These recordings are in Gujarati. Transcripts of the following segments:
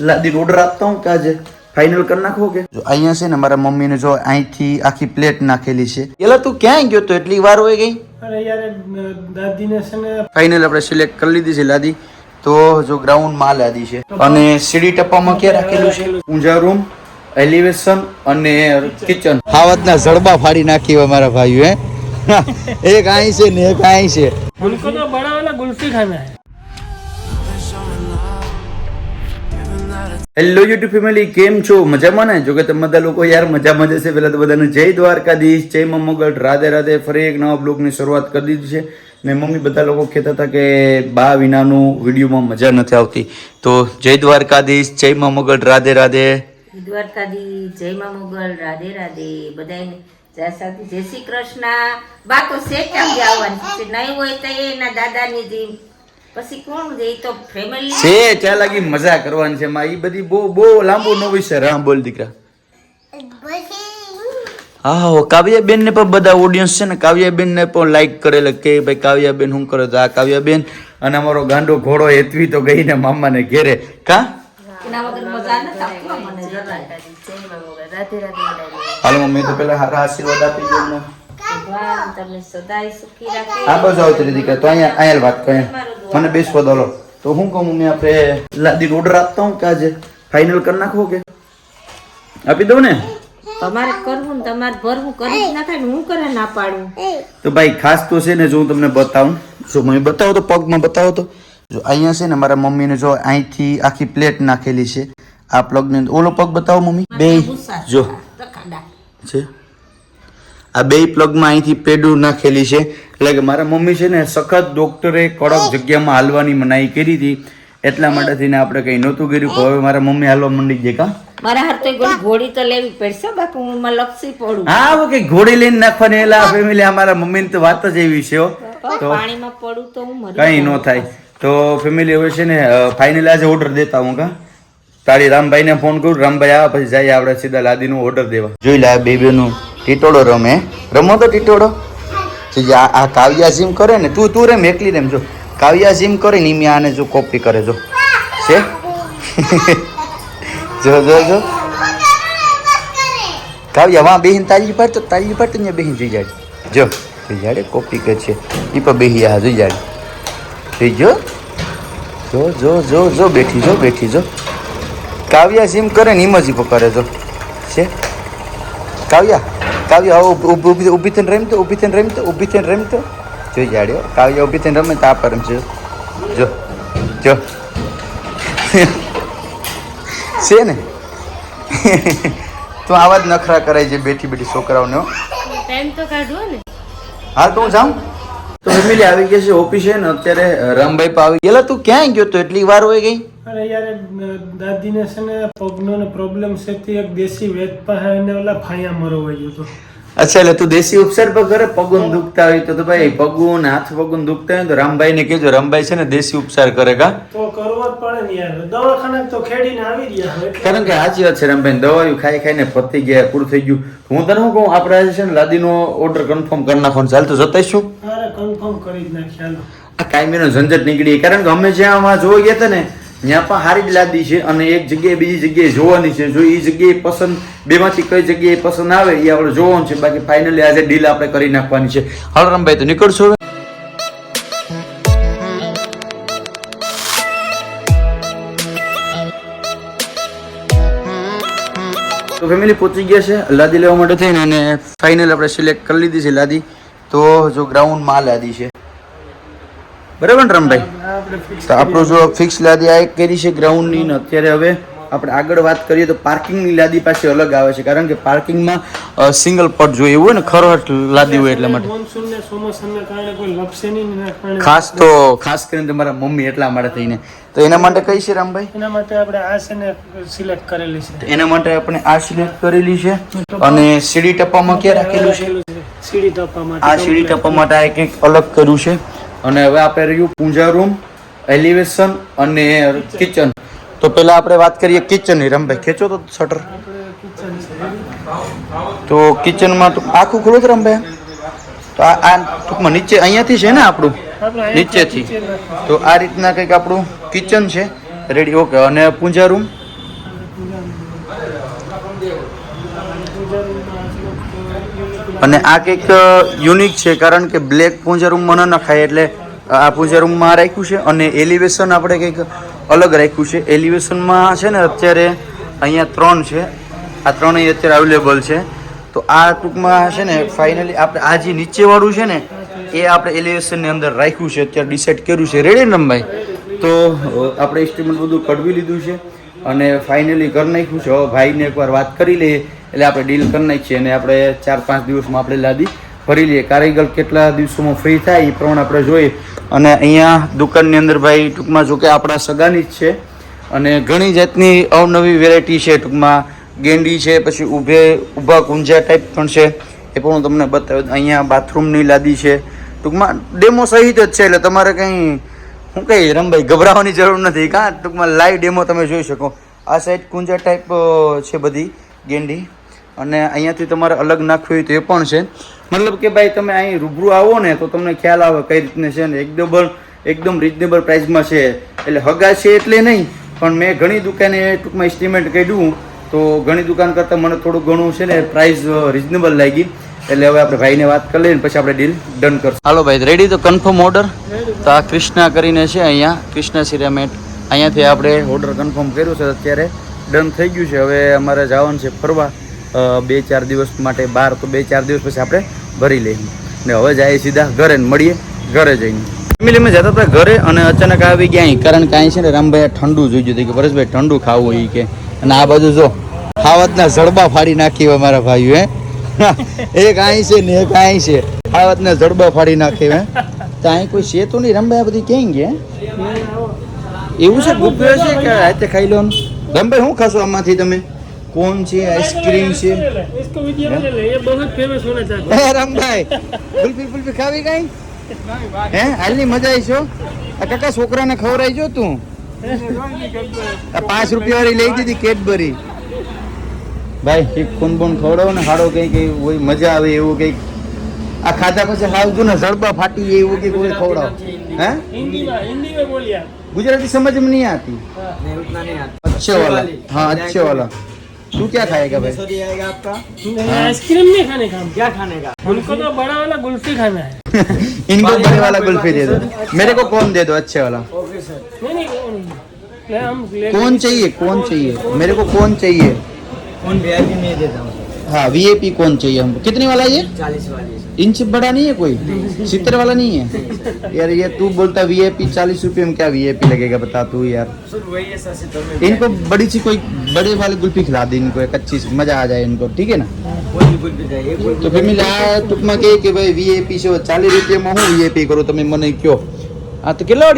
લાદી ઓર્ડર આપતા હું કાજે ફાઇનલ કરી નાખો કે? અહીંયા છે ને મારા મમ્મી ને જો અહીંથી આખી પ્લેટ નાખેલી છે. એલા તું ક્યાં ગયો તો? એટલી વાર હોય ગઈ? અરે યાર દાદીને છે ને ફાઇનલ આપણે સિલેક્ટ કરી લીધી છે લાદી. તો જો ગ્રાઉન્ડમાં લાદી છે. અને સીડી ટપ્પામાં ક્યાં રાખેલું છે? ઊંઝા રૂમ એલિવેશન અને કિચન ખાવતના જડબા ફાડી નાખી હોય મારા ભાઈઓ એ એક અહીં છે ને એક અહીં છે. ઉનકો તો બડા વાલા ગુલ્ફી હેલો યુટ્યુબ ફેમિલી કેમ છો? મજામાં ને? જો કે તમે બધા લોકો યાર મજામાં જશે પહેલા તો બધાને જય દ્વારકાધીશ, જય મમ્મગઢ. રાધે રાધે ફરી એક નવા બ્લોગની શરૂઆત કરી દીધી છે. ને મમ્મી બધા લોકો કહેતા હતા કે બા વિનાનું વિડીયોમાં મજા નથી આવતી. તો જય દ્વારકાધીશ, જય મમ્મગઢ, રાધે રાધે. દ્વારકાધીશ, જય મમ્મગઢ, રાધે રાધે. બધાને જય શ્રી કૃષ્ણ. બા તો સેટ આવી આવવાની નહીં હોય તો એના દાદાની જેમ પછી કોણ છે એ તો ફેમિલી છે ત્યાં લાગી મજા કરવાની છે માં. એ બધી બહુ બહુ લાંબુ નો વિશે રામ બોલ દીકરા. હા હા કાવ્યાબેન ને પણ બધા ઓડિયન્સ છે ને કાવ્યાબેન ને પણ લાઈક કરેલ કે ભાઈ કાવ્યાબેન શું કરે તો આ કાવ્યાબેન અને અમારો ગાંડો ઘોડો હેતવી તો ગઈ ને મામાને ઘેરે. કા? હાલ મમ્મી તો પેલા હારા આશીર્વાદ આપી દો ને. ભગવાન તમને સદાય સુખી રાખે આ બાજુ આવતી રહી દીકરા તો અહીંયા અહીંયા વાત કહે મને બેસવા દો તો હું કહું મમ્મી આપણે લાદી ઓર્ડર આપતા હું કે આજે ફાઇનલ કરી નાખો કે? આપી દઉં ને? તમારે કરવું ને તમારે ભરવું કરી જ નાખાય હું કરે ના પાડું? તો ભાઈ ખાસ તો છે ને જો હું તમને બતાવું જો મમ્મી બતાવો તો પગમાં બતાવો તો. જો અહીંયા છે ને મારા મમ્મીને જો અહીંથી આખી પ્લેટ નાખેલી છે. આ પ્લગની ઓલો પગ બતાવો મમ્મી. બે. જો. છે? આ બે પ્લગમાં અહીંથી પેડું નાખેલી છે. એટલે કે મારા મમ્મી છે ને સખત ડોક્ટરે કડક જગ્યામાં હાલવાની મનાઈ કરી હતી. એટલા માટે થઈને આપણે કંઈ નહોતું કર્યું. કે હવે મારા મમ્મી હાલવા મંડી જાય કા? મારા હાથ તો ગોળી ઘોડી તો લેવી પડશે બાકી હું માં લપસી પડું. હા હવે કઈ ઘોડી લઈને નાખવાની એલા ફેમિલી અમારા મમ્મીની તો વાત જ એવી છે તો પાણીમાં પડું તો હું મરી કઈ ન થાય. તો ફેમિલી હવે છે ને ફાઇનલ આજે ઓર્ડર દેતા હું કા? તારી રામભાઈને ફોન કરું રામભાઈ આવે પછી જઈએ આપણે સીધા લાદીનો ઓર્ડર દેવા. જોઈ લે બેબીનું ટીટોડો રમે. રમો તો ટીટોડો તો જે આ આ કાવ્યા જીમ કરે ને, તું તું રેમ એકલી રેમ જો. કાવ્યા જીમ કરે ને, ઈ આને જો કોપી કરે જો. છે? જો જો જો. કાવ્યા, વાં બેહીન તાલી પાડ તો તાલી પાડ તો ત્યાં બેહીન જોઈ જાય જો, જોઈ જાડે કોપી કરે છે. ઈ પણ બેહી આ જોઈ જાડે જોઈ જો. જો જો જો જો, બેઠી જો બેઠી જો. કાવ્યા સીમ કરે ને એમ જ ઈ પણ કરે જો. છે? કાવ્યા કાવ્ય હવે ઊભી થઈને રમતો ઊભી થઈને રમતો ઊભી થઈને રમતો જોઈ જાડ્યો કાવ્ય ઊભી થઈને રમે તા આપ રમશે જો જો છે ને? તું આવા જ નખરા કરાય છે બેઠી બેઠી છોકરાઓને ટાઈમ તો કાઢવો હા તો હું જાઉં? તો ફેમિલી આવી ગઈ છે ઓફિસે ને અત્યારે રમભાઈ પા આવી ગયેલા તું ક્યાંય ગયો તો? એટલી વાર હોય ગઈ? અરે યાર દાદીને છે ને પગનો ને પ્રોબ્લેમ છે તે એક દેશી વેદ પાસે એને ઓલા ફાયા મરવા ગયો હતો. અચ્છા એટલે તું દેશી ઉપચાર પર કરે પગુન દુખતા હોય તો તો ભાઈ પગુન હાથ પગુન દુખતા હોય તો રામભાઈ ને કેજો રામભાઈ છે ને દેશી ઉપચાર કરે કા? તો કરવો જ પડે ને યાર. દવાખાને તો ખેડીને આવી રહ્યા હવે. કારણ કે સાચી વાત છે રામભાઈ દવાયું ખાઈ ખાઈને પતી ગયા પૂરું થઈ ગયું. હું તને શું કહું આપણે છે ને લાદીનો ઓર્ડર કન્ફર્મ કરી નાખવાનું ચાલ તો જતા શું કન્ફર્મ કરી જ નાખ્યા આ કાયમીનો ઝંઝટ નીકળી કારણ કે અમે જ્યાં જોવા ગયા હતા ને ત્યાં પણ હારી જ લાદી છે અને એક જગ્યાએ બીજી જગ્યાએ જોવાની છે. જો એ જગ્યાએ પસંદ, બેમાંથી કઈ જગ્યાએ પસંદ આવે એ આપણે જોવાનું છે. બાકી ફાઇનલી આજે ડીલ આપણે કરી નાખવાની છે. હાલ તો નીકળશો તો ફેમિલી પહોંચી ગયા છે. લાદી લેવા માટે થઈને અને ફાઇનલ આપણે સિલેક્ટ કરી લીધી છે લાદી. તો જો ગ્રાઉન્ડમાં લાદી છે. બરાબર ને રમભાઈ? તો આપણું જો ફિક્સ લાદી આ એક કરી છે ગ્રાઉન્ડની ને અત્યારે હવે આપણે આગળ વાત કરીએ તો પાર્કિંગની લાદી પાછી અલગ આવે છે. કારણ કે પાર્કિંગમાં સિંગલ પટ જોઈએ એવું હોય ને ખરવટ લાદી હોય એટલા માટે. મોનસૂન ને ચોમાસાને કારણે કોઈ લપસે નહીં ને એના કારણે ખાસ તો ખાસ કરીને તમારા મમ્મી એટલા માટે થઈને. તો એના માટે કઈ છે રામભાઈ? એના માટે આપણે આ છે ને સિલેક્ટ કરેલી છે. એના માટે આપણે આ સિલેક્ટ કરેલી છે. અને સીડી ટપ્પામાં ક્યાં રાખેલું છે? સીડી ટપા માટે આ સીડી ટપ્પા માટે આ એક અલગ કર્યું છે. અને હવે આપણે રહ્યું પૂંજા રૂમ એલિવેશન અને કિચન તો પહેલા આપણે વાત કરીએ કિચનની રમભાઈ ખેંચો તો શટર તો કિચનમાં તો આખું ખુલ્લું જ રમભાઈ. તો આ આ ટૂંકમાં નીચે અહીંયાથી છે ને આપણું? નીચેથી. તો આ રીતના કંઈક આપણું કિચન છે. રેડી ઓકે અને પૂંજા રૂમ. અને આ કંઈક યુનિક છે, કારણ કે બ્લેક પૂંજા રૂમમાં ન નખાય એટલે આ પૂંજા રૂમમાં રાખ્યું છે અને એલિવેશન આપણે કંઈક અલગ રાખ્યું છે. એલિવેશનમાં છે ને અત્યારે અહીંયા ત્રણ છે. આ ત્રણેય અત્યારે અવેલેબલ છે. તો આ ટૂંકમાં છે ને ફાઇનલી આપણે આ જે નીચેવાળું છે ને, એ આપણે એલિવેશનની અંદર રાખ્યું છે. અત્યારે ડિસાઇડ કર્યું છે. રેડી ને તો આપણે ઇન્સ્ટ્રુમેન્ટ બધું કઢવી લીધું છે. અને ફાઇનલી કરી નાખ્યું છે. ભાઈને એકવાર વાત કરી લઈએ. એટલે આપણે ડીલ કરી નાખીએ અને આપણે ચાર પાંચ દિવસમાં આપણે લાદી ભરી લઈએ. કારીગર કેટલા દિવસોમાં ફ્રી થાય એ પ્રમાણે આપણે જોઈએ. અને અહીંયા દુકાનની અંદર ભાઈ ટૂંકમાં જોકે આપણા સગાની જ છે. અને ઘણી જાતની અવનવી વેરાયટી છે ટૂંકમાં. ગેંડી છે, પછી ઊભે, ઊભા કુંજા ટાઈપ પણ છે. એ પણ હું તમને બતાવ્યું. અહીંયા બાથરૂમની લાદી છે. ટૂંકમાં ડેમો સહિત જ છે. એટલે તમારે કંઈ હું કઈ રમભાઈ, ગભરાવાની જરૂર નથી. કાં? ટૂંકમાં લાઈવ ડેમો તમે જોઈ શકો. આ સાઈડ કુંજા ટાઈપ છે બધી ગેંડી. અને અહીંયાથી તમારે અલગ નાખવી હોય તો એ પણ છે. મતલબ કે ભાઈ, તમે અહીં રૂબરૂ આવો ને તો તમને ખ્યાલ આવે કઈ રીતને છે ને એકદમ એકદમ રિઝનેબલ પ્રાઇસમાં છે. એટલે હગા છે એટલે નહીં, પણ મેં ઘણી દુકાને ટૂંકમાં એસ્ટિમેટ કર્યું. તો ઘણી દુકાન કરતાં મને થોડું ઘણું છે ને પ્રાઇસ રિઝનેબલ લાગી. એટલે હવે આપણે ભાઈને વાત કરી લઈએ પછી આપણે ડીલ ડન કરશું. હાલો ભાઈ રેડી તો કન્ફર્મ ઓર્ડર તો આ કૃષ્ણા કરીને છે અહીંયા, કૃષ્ણા સિરામેટ. અહીંયાથી આપણે ઓર્ડર કન્ફર્મ કર્યું છે અત્યારે. ડન થઈ ગયું છે. હવે અમારે જવાનું છે ફરવા. બે ચાર દિવસ માટે બહાર, તો બે ચાર દિવસ પછી આપણે ભરી લઈએ. ને હવે જઈએ સીધા ઘરે મળીએ, ઘરે જઈને. ફેમિલીમાં જતા હતા ઘરે અને અચાનક આવી ગયા અહીં. કારણ કે અહીં છે ને રામભાઈ ઠંડુ જોઈ હતું કે પરેશભાઈ ઠંડુ ખાવું હોય કે. અને આ બાજુ જો ખાવતના જડબા ફાડી નાખી હોય મારા ભાઈઓ હે એક અહીં છે ને એક અહીં છે. આ વાત ને જડબા ફાડી નાખે હે તો અહીં કોઈ છે તો નહીં રમભાઈ બધી ક્યાંય ગયા? એવું છે? ગુપ્યો છે કે રાતે ખાઈ લો રમભાઈ શું ખાશો આમાંથી તમે? કોન છે આઈસ્ક્રીમ છે? રમભાઈ ગુલ્ફી ફુલ્ફી ખાવી કઈ? હે હાલની મજા આવી છો? કાકા છોકરાને ખવડાવી જો તું. પાંચ રૂપિયા વાળી લઈ દીધી કેડબરી ભાઈ એક ખૂન બોન ખવડાવો ને હાડો કઈ કઈ હોય મજા આવે એવું કઈક આ ખાધા પછી હાવ ને જડબા ફાટી જાય એવું કઈક હોય ખવડાવો હે हिंदी में हिंदी में बोलिए आप गुजराती समझ में नहीं आती अच्छे वाला हाँ अच्छे वाला तू क्या खाएगा भाई सॉरी आएगा आपका नहीं आइसक्रीम नहीं खाने का हम क्या खाने का हमको तो बड़ा वाला कुल्फी खाना है इनको बड़े वाला कुल्फी दे दो मेरे को कौन दे दो अच्छे वाला ओके सर नहीं नहीं वो नहीं ले हम ले कौन चाहिए कौन चाहिए मेरे को कौन चाहिए कौन वीआईपी में देता हूँ। हाँ वीआईपी कौन चाहिए हमको? कितने वाला ये? चालीस वाली इंच बड़ा नहीं है कोई? सितर वाला नहीं है? यार ये तू बोलता वीआईपी चालीस रुपये में क्या वीआईपी लगेगा बता तू यार। इनको बड़ी सी कोई बड़े वाले गुल्फी खिला दी इनको एक अच्छी मज़ा आ जाए इनको ठीक है ना? तो फिर मिला टुकमा के भाई वी ए पी से चालीस रुपये में हूँ वी ए पी करो तो मैं मने क्यों? हाँ तो किलो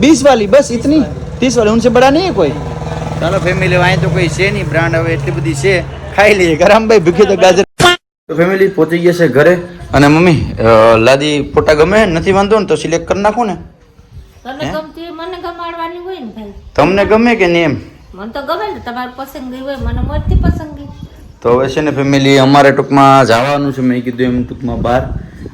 बीस वाली बस इतनी? तीस वाली उनसे बड़ा नहीं है कोई? ચાલો ફેમિલી અહીં તો કોઈ છે નહીં બ્રાન્ડ હવે એટલી બધી છે. ખાઈ લઈએ. ગરમ ભાઈ ભૂખી તો ગાજર. તો ફેમિલી પહોંચી ગયા છે ઘરે. અને મમ્મી લાદી ફોટા ગમે? નથી વાંધો ને તો સિલેક્ટ કરી નાખો ને. તને ગમતી હોય મને ગમાડવાની હોય ને ભાઈ? તમને ગમે કે નહીં એમ? મને તો ગમે ને તમારી પસંદગી હોય મને મળતી પસંદગી. તો હવે છે ને ફેમિલી અમારે ટૂંકમાં જવાનું છે મેં કીધું એમ ટૂંકમાં બહાર.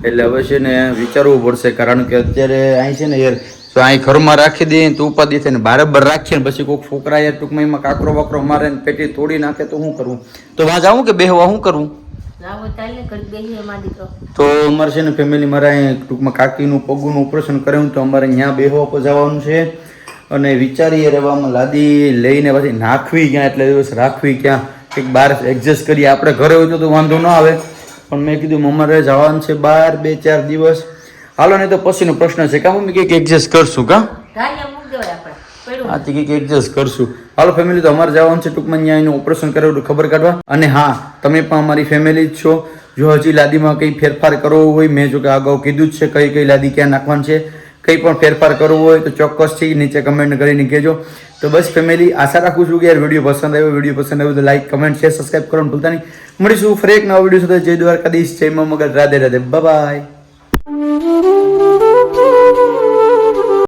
એટલે હવે છે ને વિચારવું પડશે કારણ કે અત્યારે અહીં છે ને યાર તો અહીં ઘરમાં રાખી દઈએ તો ઉપાધિ થઈને બરાબર રાખીએ ને પછી કોઈક છોકરા યાર ટૂંકમાં એમાં કાકરો વાકરો મારે ને પેટી તોડી નાખે તો શું કરવું તો વાં જાવું કે બેહવા શું કરવું તો અમારે છે ને ફેમિલી મારે અહીં ટૂંકમાં કાકીનું પગુનું ઓપરેશન કર્યું તો અમારે ત્યાં બેહવા પર જવાનું છે. અને વિચારીએ રહેવામાં લાદી લઈને પછી નાખવી ક્યાં એટલે દિવસ રાખવી ક્યાં? કંઈક બહાર એડજસ્ટ કરીએ. આપણે ઘરે હોય તો તો વાંધો ન આવે. પણ મેં કીધું અમારે જવાનું છે બહાર બે ચાર દિવસ. હાલો નહીં તો પછીનો પ્રશ્ન છે. કાં મમ્મી કંઈક એડજસ્ટ કરશું કા? આથી કંઈક એડજસ્ટ કરશું. હાલો ફેમિલી તો અમારે જવાનું છે ટૂંકમાં અહીંયા એનું ઓપરેશન કરાવ્યું ખબર કાઢવા? અને હા તમે પણ અમારી ફેમિલી જ છો. જો હજી લાદીમાં કંઈ ફેરફાર કરવો હોય મેં જો કે અગાઉ કીધું જ છે કઈ કઈ લાદી ક્યાં નાખવાની છે. કંઈ પણ ફેરફાર કરવો હોય તો ચોક્કસથી નીચે કમેન્ટ કરીને કહેજો. તો બસ ફેમિલી આશા રાખું છું કે યાર વીડિયો પસંદ આવ્યો. વીડિયો પસંદ આવ્યો તો લાઈક કમેન્ટ શેર સબસ્ક્રાઈબ કરવાનું ભૂલતા નહીં. મળીશું ફરી એક નવા વીડિયો સાથે. જય દ્વારકાધીશ જય મગર Radhe Radhe. Bye Thank you.